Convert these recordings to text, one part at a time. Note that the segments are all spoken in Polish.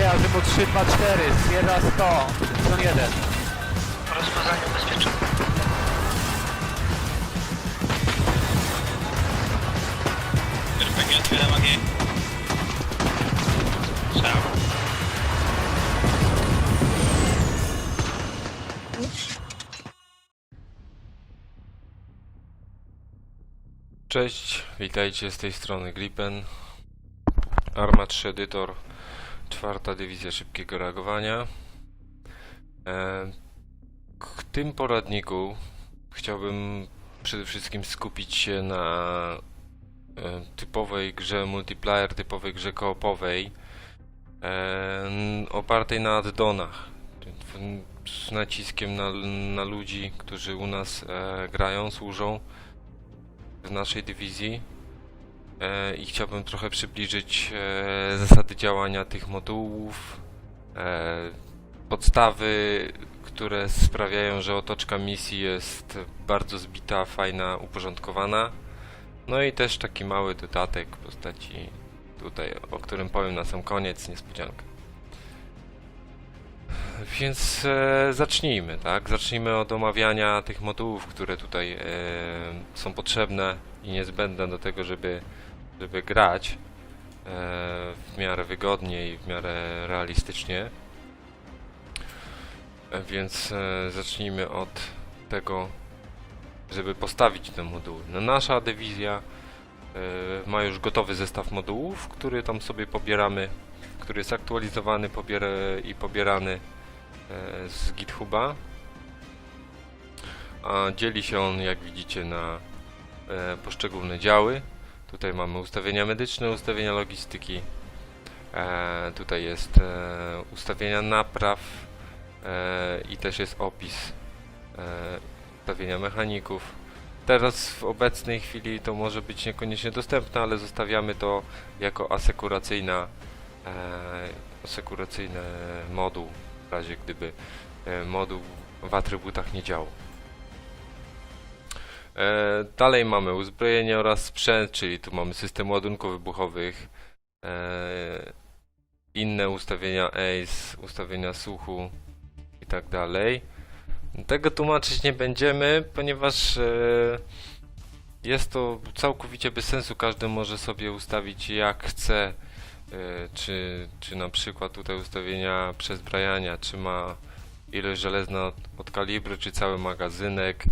Przyjęcie azymut 324, Sierra 100, Zon 1. Rozpoznanie ubezpieczone. RPG otwieram ogień. Strzał. Cześć, witajcie z tej strony Gripen. Arma 3 Edytor, czwarta dywizja szybkiego reagowania. E, W tym poradniku chciałbym przede wszystkim skupić się na e, typowej grze multiplayer, typowej grze koopowej, e, opartej na addonach. Z naciskiem na, na ludzi, którzy u nas e, grają, służą w naszej dywizji e, i chciałbym trochę przybliżyć e, zasady działania tych modułów, e, podstawy, które sprawiają, że otoczka misji jest bardzo zbita, fajna, uporządkowana. No i też taki mały dodatek w postaci tutaj, o którym powiem na sam koniec, niespodzianka. Więc e, zacznijmy, tak? Zacznijmy od omawiania tych modułów, które tutaj e, są potrzebne i niezbędne do tego, żeby, żeby grać e, w miarę wygodnie i w miarę realistycznie. E, więc e, zacznijmy od tego, żeby postawić te moduły. No, nasza dywizja ma już gotowy zestaw modułów, który tam sobie pobieramy, który jest aktualizowany pobiera, i pobierany z GitHuba. A dzieli się on, jak widzicie, na poszczególne działy. Tutaj mamy ustawienia medyczne, ustawienia logistyki. E, tutaj jest e, ustawienia napraw e, i też jest opis e, ustawienia mechaników. Teraz w obecnej chwili to może być niekoniecznie dostępne, ale zostawiamy to jako asekuracyjna e, asekuracyjny moduł w razie gdyby e, moduł w atrybutach nie działał. E, dalej mamy uzbrojenie oraz sprzęt, czyli tu mamy system ładunków wybuchowych, e, inne ustawienia ACE, ustawienia słuchu i tak dalej. Tego tłumaczyć nie będziemy, ponieważ e, jest to całkowicie bez sensu. Każdy może sobie ustawić jak chce, czy, czy na przykład tutaj ustawienia przezbrajania, czy ma ilość żelazna od kalibru, czy cały magazynek.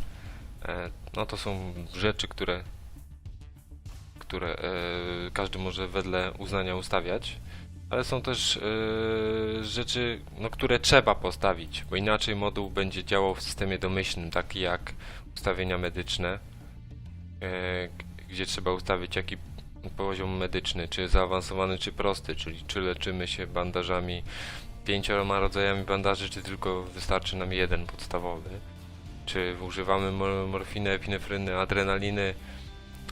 E, no to są rzeczy, które, które e, każdy może wedle uznania ustawiać, ale są też e, rzeczy, no, które trzeba postawić, bo inaczej moduł będzie działał w systemie domyślnym, taki jak ustawienia medyczne, gdzie trzeba ustawić jaki poziom medyczny, czy zaawansowany, czy prosty, czyli czy leczymy się bandażami pięcioma rodzajami bandaży, czy tylko wystarczy nam jeden podstawowy czy używamy mor- morfiny, epinefryny, adrenaliny,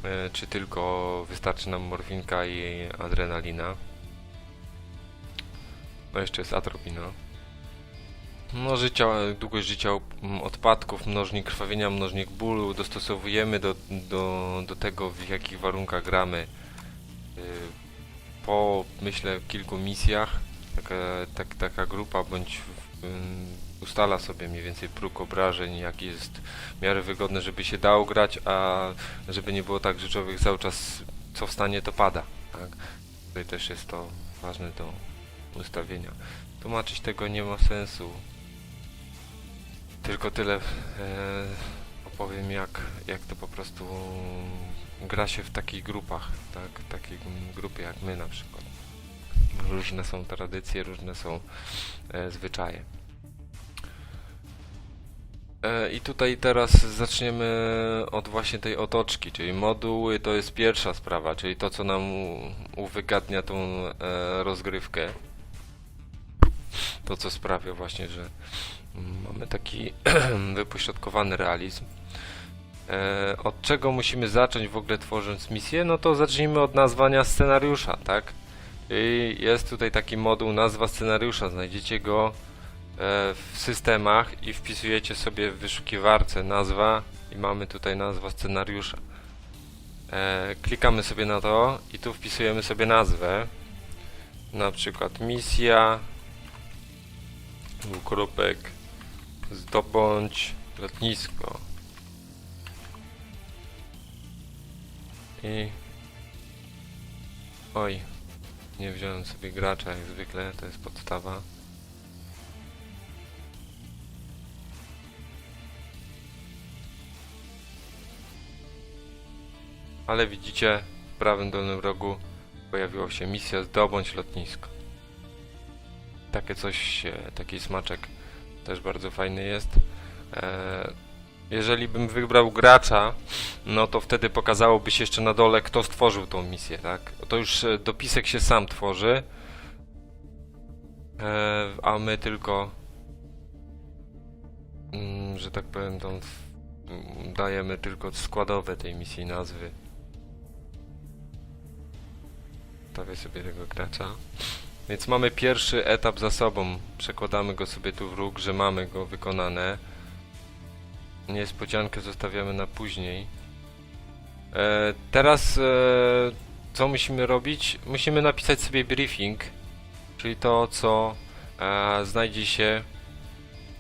e, czy tylko wystarczy nam morfinka i adrenalina. No jeszcze jest atropina. No życia, długość życia odpadków, mnożnik krwawienia, mnożnik bólu dostosowujemy do, do, do tego w jakich warunkach gramy. Y, Po myślę kilku misjach taka, tak, taka grupa bądź ustala sobie mniej więcej próg obrażeń, jaki jest w miarę wygodny, żeby się dało grać, a żeby nie było tak, że człowiek cały czas co wstanie to pada. Tak? Tutaj też jest to ważne do ustawienia. Tłumaczyć tego nie ma sensu. Tylko tyle e, opowiem jak, jak to po prostu gra się w takich grupach, tak? W takiej grupie jak my na przykład. Różne są tradycje, różne są e, zwyczaje. E, I tutaj teraz zaczniemy od właśnie tej otoczki, czyli moduły to jest pierwsza sprawa, czyli to co nam uwygadnia tą e, rozgrywkę. To co sprawia właśnie, że mm, mamy taki wypośrodkowany realizm. E, od czego musimy zacząć w ogóle tworząc misję? No to zacznijmy od nazwania scenariusza, tak? I jest tutaj taki moduł nazwa scenariusza. Znajdziecie go w systemach i wpisujecie sobie w wyszukiwarce nazwa i mamy tutaj nazwa scenariusza. E, klikamy sobie na to i tu wpisujemy sobie nazwę. na przykład misja, dwukropek, zdobądź lotnisko. I... Oj, nie wziąłem sobie gracza jak zwykle, to jest podstawa. Ale widzicie, w prawym dolnym rogu pojawiła się misja zdobądź lotnisko. Takie coś, taki smaczek też bardzo fajny jest. E, jeżeli bym wybrał gracza, no to wtedy pokazałoby się jeszcze na dole, kto stworzył tą misję, tak? To już e, dopisek się sam tworzy, e, a my tylko, mm, że tak powiem, tą, w- m, dajemy tylko składowe tej misji nazwy. Stawię sobie tego gracza. Więc mamy pierwszy etap za sobą. Przekładamy go sobie tu w róg, że mamy go wykonane. Niespodziankę zostawiamy na później. E, teraz e, co musimy robić? Musimy napisać sobie briefing, czyli to co e, znajdzie się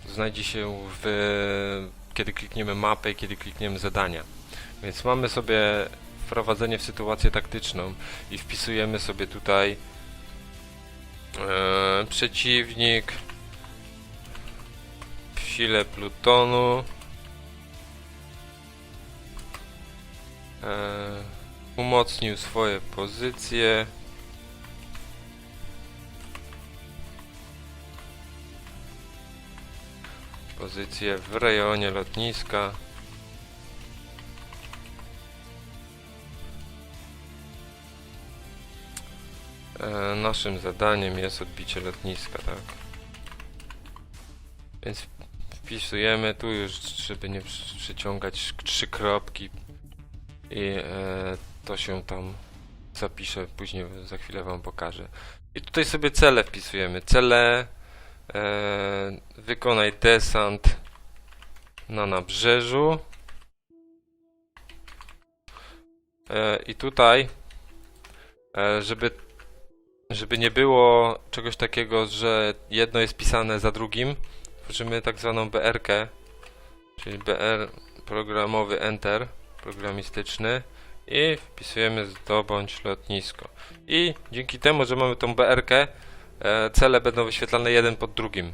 znajdzie się w kiedy klikniemy mapę i kiedy klikniemy zadania. Więc mamy sobie wprowadzenie w sytuację taktyczną i wpisujemy sobie tutaj e, przeciwnik w sile plutonu e, umocnił swoje pozycje pozycje w rejonie lotniska E, naszym zadaniem jest odbicie lotniska, tak? Więc wpisujemy tu już, żeby nie przy- przyciągać trzy kropki i e, to się tam zapisze, później za chwilę wam pokażę. I tutaj sobie cele wpisujemy. Cele e, wykonaj desant na nabrzeżu. E, I tutaj, e, żeby żeby nie było czegoś takiego, że jedno jest pisane za drugim, tworzymy tak zwaną BR-kę, czyli BR programowy Enter, programistyczny i wpisujemy zdobądź lotnisko. I dzięki temu, że mamy tą BR-kę, e, cele będą wyświetlane jeden pod drugim.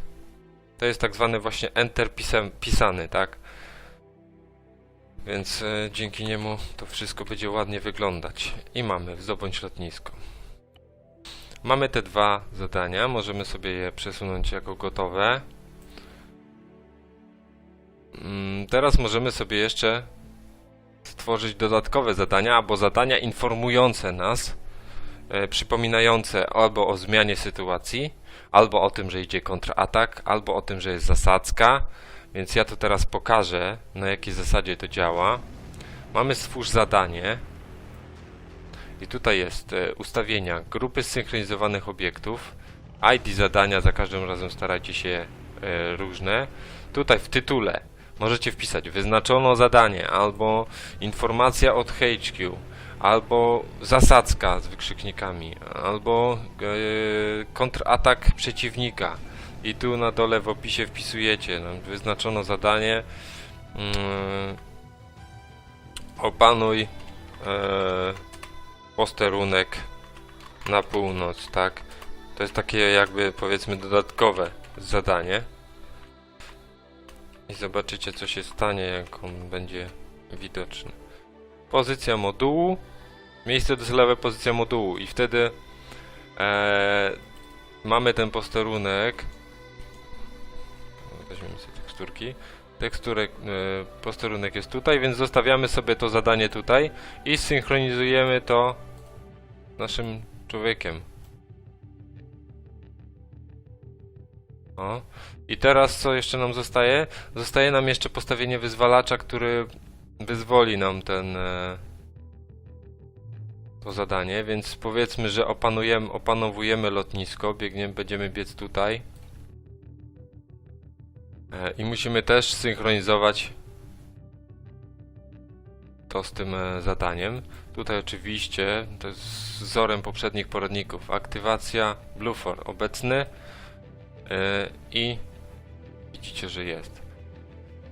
To jest tak zwany właśnie Enter pisany, tak? Więc e, dzięki niemu to wszystko będzie ładnie wyglądać. I mamy zdobądź lotnisko. Mamy te dwa zadania, możemy sobie je przesunąć jako gotowe. Mm, Teraz możemy sobie jeszcze stworzyć dodatkowe zadania, albo zadania informujące nas, e, przypominające albo o zmianie sytuacji, albo o tym, że idzie kontratak, albo o tym, że jest zasadzka. Więc ja to teraz pokażę, na jakiej zasadzie to działa. Mamy stwórz zadanie. I tutaj jest e, ustawienia grupy zsynchronizowanych obiektów. ID zadania za każdym razem starajcie się e, różne. Tutaj w tytule możecie wpisać wyznaczono zadanie, albo informacja od HQ, albo zasadzka z wykrzyknikami, albo e, kontratak przeciwnika. I tu na dole w opisie wpisujecie no, wyznaczono zadanie. Mm, opanuj e, posterunek na północ, tak? To jest takie jakby powiedzmy dodatkowe zadanie. I zobaczycie co się stanie, jak on będzie widoczny. Pozycja modułu. Miejsce docelowe pozycja modułu i wtedy e, mamy ten posterunek. Weźmiemy sobie teksturki. Teksturek, e, posterunek jest tutaj, więc zostawiamy sobie to zadanie tutaj i synchronizujemy to naszym człowiekiem. O. I teraz co jeszcze nam zostaje? Zostaje nam jeszcze postawienie wyzwalacza, który wyzwoli nam ten e, to zadanie, więc powiedzmy, że opanujemy, opanowujemy lotnisko, biegniemy, będziemy biec tutaj. E, I musimy też synchronizować to z tym e, zadaniem. Tutaj oczywiście to jest wzorem poprzednich poradników. Aktywacja Bluefor obecny e, i widzicie, że jest.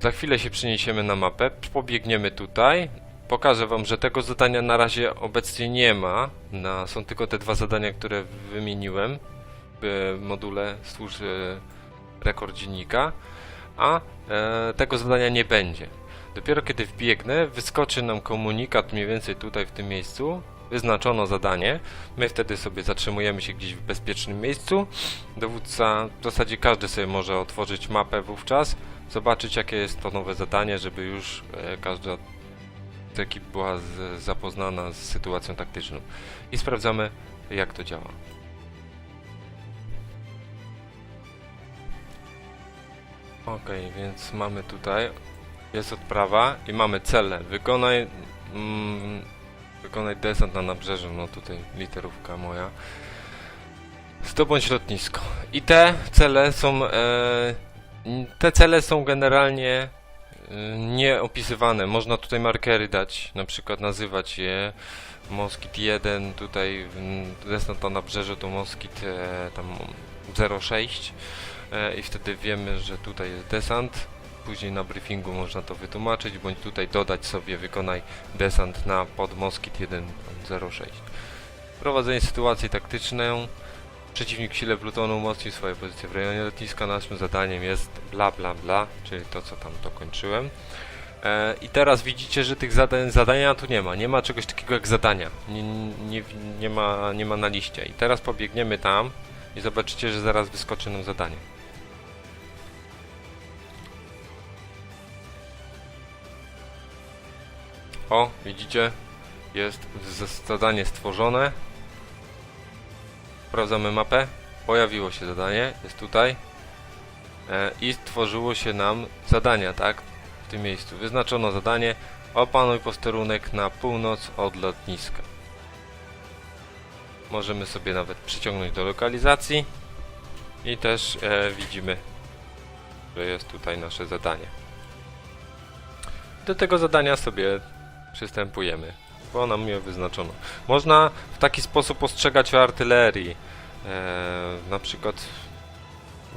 Za chwilę się przeniesiemy na mapę, pobiegniemy tutaj. Pokażę wam, że tego zadania na razie obecnie nie ma. Są tylko te dwa zadania, które wymieniłem w module e, rekord dziennika, a e, tego zadania nie będzie. Dopiero kiedy wbiegnę, wyskoczy nam komunikat mniej więcej tutaj w tym miejscu. Wyznaczono zadanie. My wtedy sobie zatrzymujemy się gdzieś w bezpiecznym miejscu. Dowódca, w zasadzie każdy sobie może otworzyć mapę wówczas, zobaczyć jakie jest to nowe zadanie, żeby już e, każda z ekip była z, zapoznana z sytuacją taktyczną. I sprawdzamy jak to działa. Okej, więc mamy tutaj jest odprawa i mamy cele. Wykonaj mm, wykonaj desant na nabrzeżu, no tutaj literówka moja. Zdobądź lotnisko. I te cele są e, te cele są generalnie e, nie opisywane. Można tutaj markery dać, na przykład nazywać je Moskit 1, tutaj desant na nabrzeżu to Moskit e, tam 06 e, i wtedy wiemy, że tutaj jest desant. Później na briefingu można to wytłumaczyć, bądź tutaj dodać sobie wykonaj desant na pod Moskit 106. Prowadzenie sytuacji taktyczną. Przeciwnik w sile plutonu umocnił swoje pozycje w rejonie lotniska. Naszym zadaniem jest bla bla bla, czyli to co tam dokończyłem. E, I teraz widzicie, że tych zadania tu nie ma. Nie ma czegoś takiego jak zadania. Nie, nie, nie, ma, nie ma na liście. I teraz pobiegniemy tam i zobaczycie, że zaraz wyskoczy nam zadanie. O, widzicie? Jest zadanie stworzone. Sprawdzamy mapę. Pojawiło się zadanie, jest tutaj. E, I stworzyło się nam zadania, tak? W tym miejscu. Wyznaczono zadanie. Opanuj posterunek na północ od lotniska. Możemy sobie nawet przyciągnąć do lokalizacji. I też e, widzimy, że jest tutaj nasze zadanie. Do tego zadania sobie przystępujemy, bo nam je wyznaczono. Można w taki sposób ostrzegać o artylerii. E, na przykład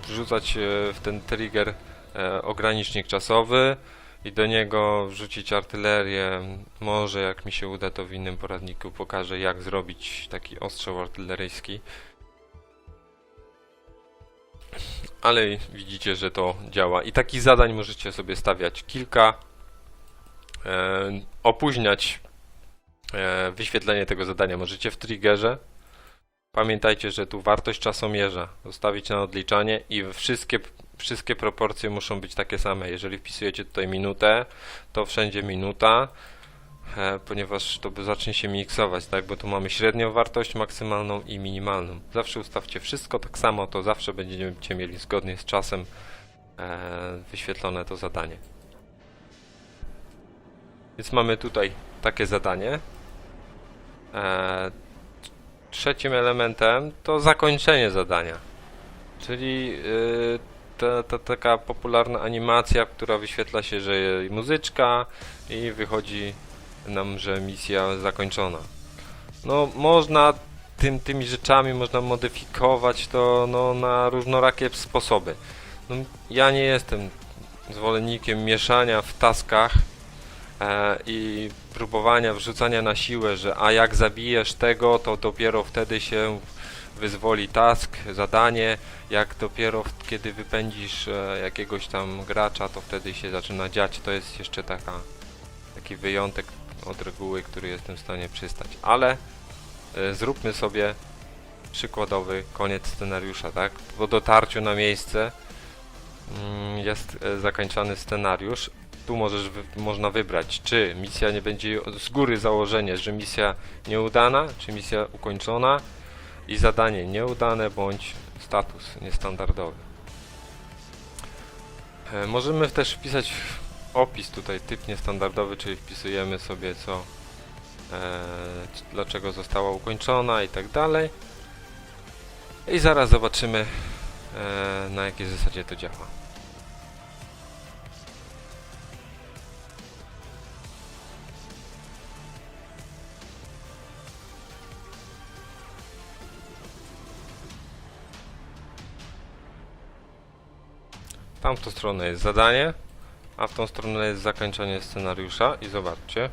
wrzucać e, w ten trigger e, ogranicznik czasowy i do niego wrzucić artylerię. Może jak mi się uda, to w innym poradniku pokażę jak zrobić taki ostrzał artyleryjski. Ale widzicie, że to działa. I takich zadań możecie sobie stawiać kilka opóźniać e, wyświetlenie tego zadania możecie w triggerze. Pamiętajcie, że tu wartość czasomierza zostawić na odliczanie i wszystkie, wszystkie proporcje muszą być takie same. Jeżeli wpisujecie tutaj minutę, to wszędzie minuta, e, ponieważ to zacznie się miksować, tak? Bo tu mamy średnią wartość maksymalną i minimalną. Zawsze ustawcie wszystko tak samo, to zawsze będziecie mieli zgodnie z czasem e, wyświetlone to zadanie. Więc mamy tutaj takie zadanie. E, trzecim elementem to zakończenie zadania. Czyli y, ta, ta taka popularna animacja, która wyświetla się, że muzyczka i wychodzi nam, że misja zakończona. No można tym, tymi rzeczami można modyfikować to no, na różnorakie sposoby. No, ja nie jestem zwolennikiem mieszania w taskach i próbowania wrzucania na siłę, że a jak zabijesz tego, to dopiero wtedy się wyzwoli task, zadanie, jak dopiero kiedy wypędzisz e, jakiegoś tam gracza, to wtedy się zaczyna dziać. To jest jeszcze taka, taki wyjątek od reguły, który jestem w stanie przystać. Ale e, zróbmy sobie przykładowy koniec scenariusza, tak? Po dotarciu na miejsce mm, jest e, zakończony scenariusz. Tu możesz można wybrać, czy misja nie będzie z góry założenie, że misja nieudana, czy misja ukończona i zadanie nieudane bądź status niestandardowy. E, możemy też wpisać opis tutaj, typ niestandardowy, czyli wpisujemy sobie co, e, dlaczego została ukończona i tak dalej. I zaraz zobaczymy e, na jakiej zasadzie to działa. Tamtą stronę jest zadanie, a w tą stronę jest zakończenie scenariusza i zobaczcie.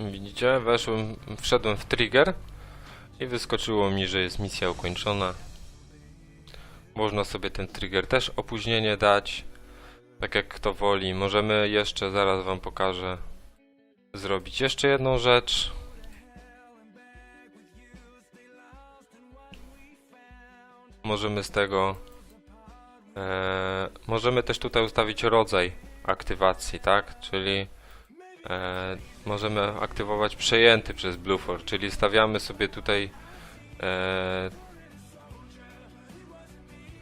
Widzicie, weszłem, wszedłem w trigger i wyskoczyło mi, że jest misja ukończona. Można sobie ten trigger też opóźnienie dać, tak jak kto woli. Możemy jeszcze, zaraz wam pokażę, zrobić jeszcze jedną rzecz. Możemy z tego, e, możemy też tutaj ustawić rodzaj aktywacji, tak? Czyli e, możemy aktywować przejęty przez Bluefor, czyli stawiamy sobie tutaj e,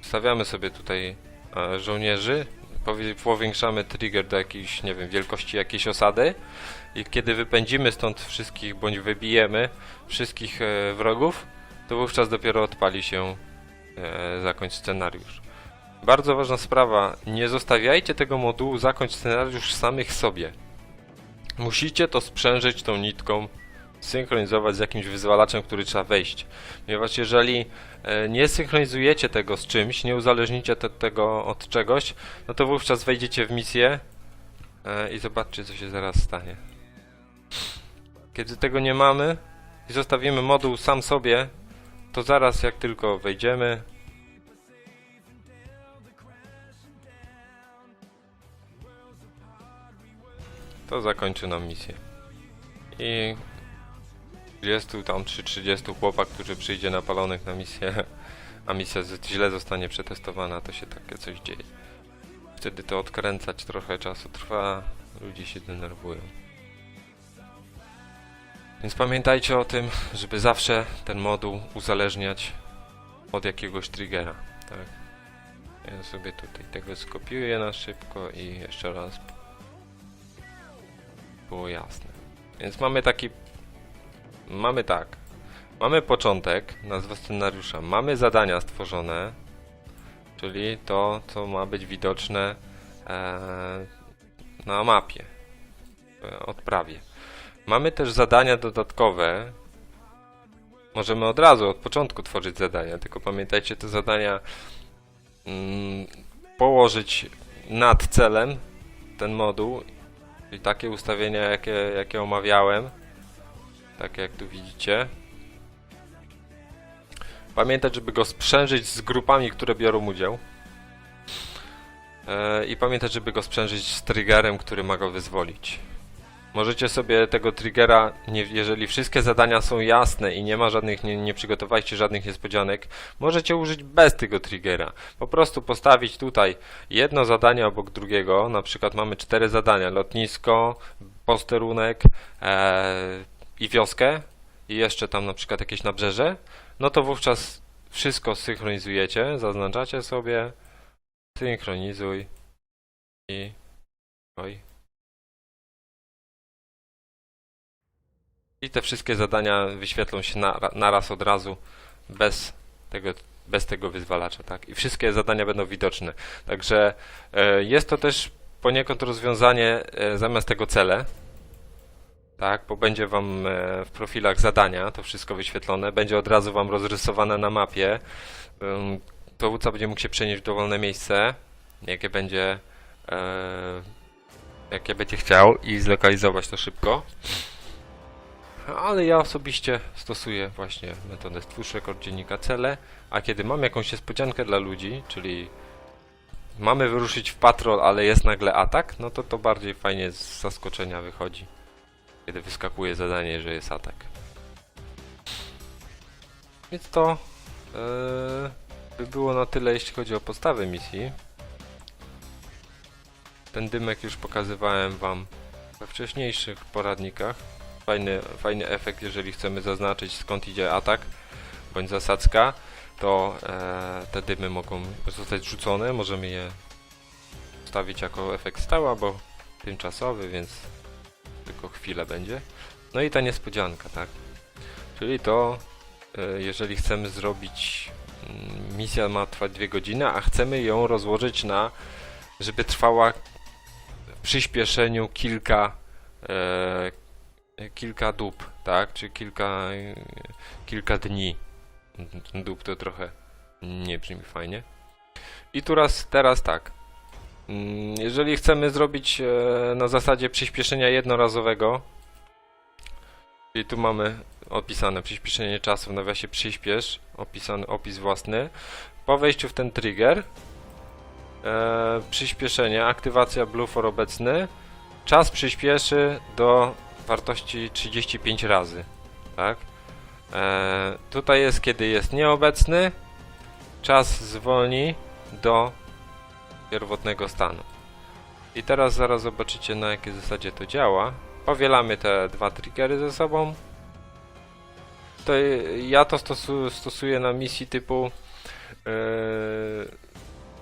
stawiamy sobie tutaj e, żołnierzy, powiększamy trigger do jakiejś, nie wiem, wielkości jakiejś osady i kiedy wypędzimy stąd wszystkich, bądź wybijemy wszystkich e, wrogów, to wówczas dopiero odpali się e, zakończ scenariusz. Bardzo ważna sprawa, nie zostawiajcie tego modułu zakończ scenariusz samych sobie. Musicie to sprzężyć tą nitką, synchronizować z jakimś wyzwalaczem, który trzeba wejść. Ponieważ jeżeli e, nie synchronizujecie tego z czymś, nie uzależnicie te, tego od czegoś, no to wówczas wejdziecie w misję e, i zobaczcie, co się zaraz stanie. Kiedy tego nie mamy i zostawimy moduł sam sobie, to zaraz jak tylko wejdziemy, to zakończy nam misję. I 30 tam czy 30 chłopak, który przyjdzie napalonych na misję, a misja źle zostanie przetestowana, to się takie coś dzieje. Wtedy to odkręcać trochę czasu trwa, ludzie się denerwują. Więc pamiętajcie o tym, żeby zawsze ten moduł uzależniać od jakiegoś triggera, tak? Ja sobie tutaj tego skopiuję na szybko i jeszcze raz było jasne. Więc mamy taki. Mamy tak. Mamy początek, nazwa scenariusza. Mamy zadania stworzone, czyli to, co ma być widoczne e, na mapie, e, odprawie. Mamy też zadania dodatkowe. Możemy od razu, od początku tworzyć zadania, tylko pamiętajcie te zadania mm, położyć nad celem ten moduł Czyli takie ustawienia, jakie, jakie omawiałem. Tak jak tu widzicie. Pamiętać, żeby go sprzężyć z grupami, które biorą udział. E, I pamiętać, żeby go sprzężyć z triggerem, który ma go wyzwolić. Możecie sobie tego triggera, jeżeli wszystkie zadania są jasne i nie ma żadnych, nie, nie przygotowaliście żadnych niespodzianek, możecie użyć bez tego triggera. Po prostu postawić tutaj jedno zadanie obok drugiego, na przykład mamy cztery zadania, lotnisko, posterunek e, i wioskę i jeszcze tam na przykład jakieś nabrzeże, no to wówczas wszystko synchronizujecie, zaznaczacie sobie, synchronizuj i oj, I te wszystkie zadania wyświetlą się na, naraz od razu, bez tego, bez tego wyzwalacza, tak? I wszystkie zadania będą widoczne. Także e, jest to też poniekąd rozwiązanie e, zamiast tego cele, tak? Bo będzie wam e, w profilach zadania to wszystko wyświetlone, będzie od razu wam rozrysowane na mapie. Dowódca będzie mógł się przenieść w dowolne miejsce, jakie będzie, e, jakie będzie chciał i zlokalizować to szybko. Ale ja osobiście stosuję właśnie metodę stwórz rekord dziennika cele, a kiedy mam jakąś niespodziankę dla ludzi, czyli mamy wyruszyć w patrol, ale jest nagle atak, no to to bardziej fajnie z zaskoczenia wychodzi, kiedy wyskakuje zadanie, że jest atak. Więc to yy, by było na tyle, jeśli chodzi o podstawę misji. Ten dymek już pokazywałem wam we wcześniejszych poradnikach fajny, fajny efekt, jeżeli chcemy zaznaczyć skąd idzie atak bądź zasadzka, to e, te dymy mogą zostać rzucone, możemy je ustawić jako efekt stały albo tymczasowy, więc tylko chwilę będzie. No i ta niespodzianka, tak. Czyli to, e, jeżeli chcemy zrobić, mm, misja ma trwać dwie godziny, a chcemy ją rozłożyć na żeby trwała w przyspieszeniu kilka e, kilka dób, tak? Czy kilka kilka dni. Dób to trochę nie brzmi fajnie. I teraz, teraz tak. Mm, Jeżeli chcemy zrobić e, na zasadzie przyspieszenia jednorazowego, i tu mamy opisane przyspieszenie czasu w nawiasie przyspiesz, opisany opis własny. Po wejściu w ten trigger, e, przyspieszenie, aktywacja Blue for obecny, czas przyspieszy do wartości 35 razy, tak? E, tutaj jest kiedy jest nieobecny, czas zwolni do pierwotnego stanu. I teraz zaraz zobaczycie na jakiej zasadzie to działa. Powielamy te dwa triggery ze sobą. To ja to stosu, stosuję na misji typu yy,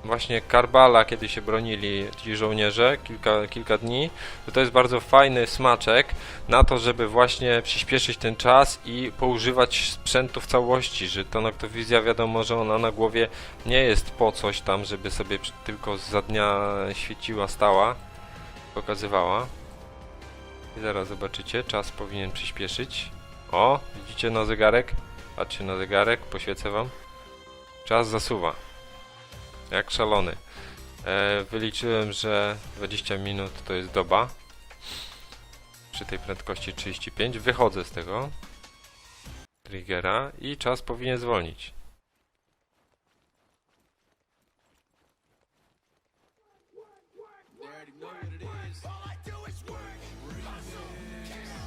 właśnie Karbala, kiedy się bronili ci żołnierze kilka, kilka dni. To, to jest bardzo fajny smaczek na to, żeby właśnie przyspieszyć ten czas i poużywać sprzętu w całości, że to noktowizja wiadomo, że ona na głowie nie jest po coś tam, żeby sobie tylko za dnia świeciła, stała, pokazywała. I zaraz zobaczycie, czas powinien przyspieszyć. O, widzicie na zegarek? Patrzcie na zegarek, poświecę wam. Czas zasuwa. Jak szalony. E, wyliczyłem, że 20 minut to jest doba. Przy tej prędkości 35. Wychodzę z tego triggera i czas powinien zwolnić.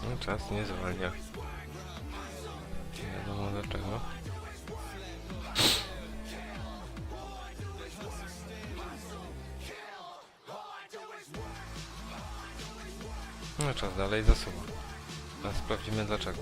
No, czas nie zwalnia. Nie wiadomo dlaczego. No czas dalej zasuwa. Teraz sprawdzimy dlaczego.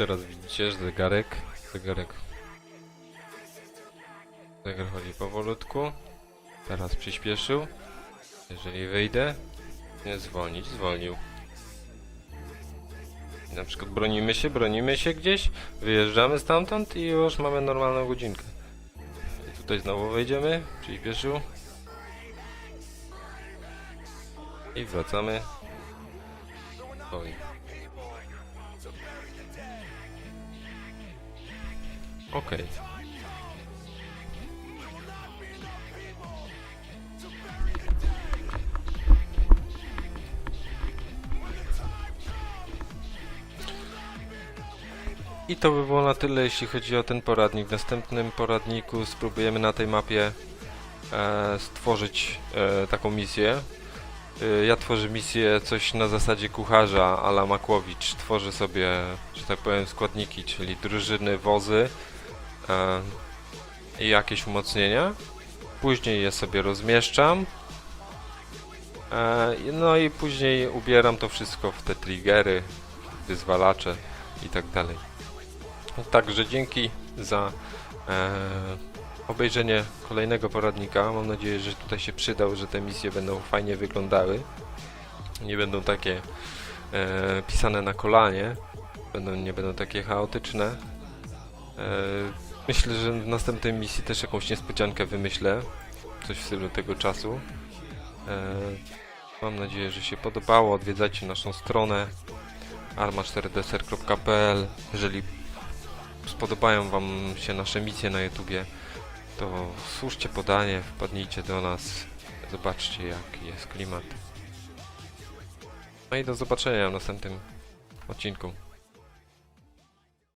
Teraz widzicie, zegarek, zegarek, zegar chodzi powolutku. Teraz przyspieszył. Jeżeli wyjdę, nie zwolnić, zwolnił. Na przykład bronimy się, bronimy się gdzieś, wyjeżdżamy stamtąd i już mamy normalną godzinkę. I tutaj znowu wejdziemy, przyspieszył. I wracamy. Oj. Okej. I to by było na tyle, jeśli chodzi o ten poradnik. W następnym poradniku spróbujemy na tej mapie e, stworzyć e, taką misję. E, ja tworzę misję coś na zasadzie kucharza ala Makłowicz. Tworzę sobie, że tak powiem, składniki, czyli drużyny, wozy i jakieś umocnienia. Później je sobie rozmieszczam. E, no i później ubieram to wszystko w te triggery, wyzwalacze i tak dalej. Także dzięki za e, obejrzenie kolejnego poradnika. Mam nadzieję, że tutaj się przydał, że te misje będą fajnie wyglądały. Nie będą takie e, pisane na kolanie, będą, nie będą takie chaotyczne. Myślę, że w następnej misji też jakąś niespodziankę wymyślę. Coś w stylu tego czasu. E, mam nadzieję, że się podobało. Odwiedzajcie naszą stronę arma4deser.pl Jeżeli spodobają Wam się nasze misje na YouTubie, to słuchajcie podanie, wpadnijcie do nas, zobaczcie jaki jest klimat. No i do zobaczenia w następnym odcinku.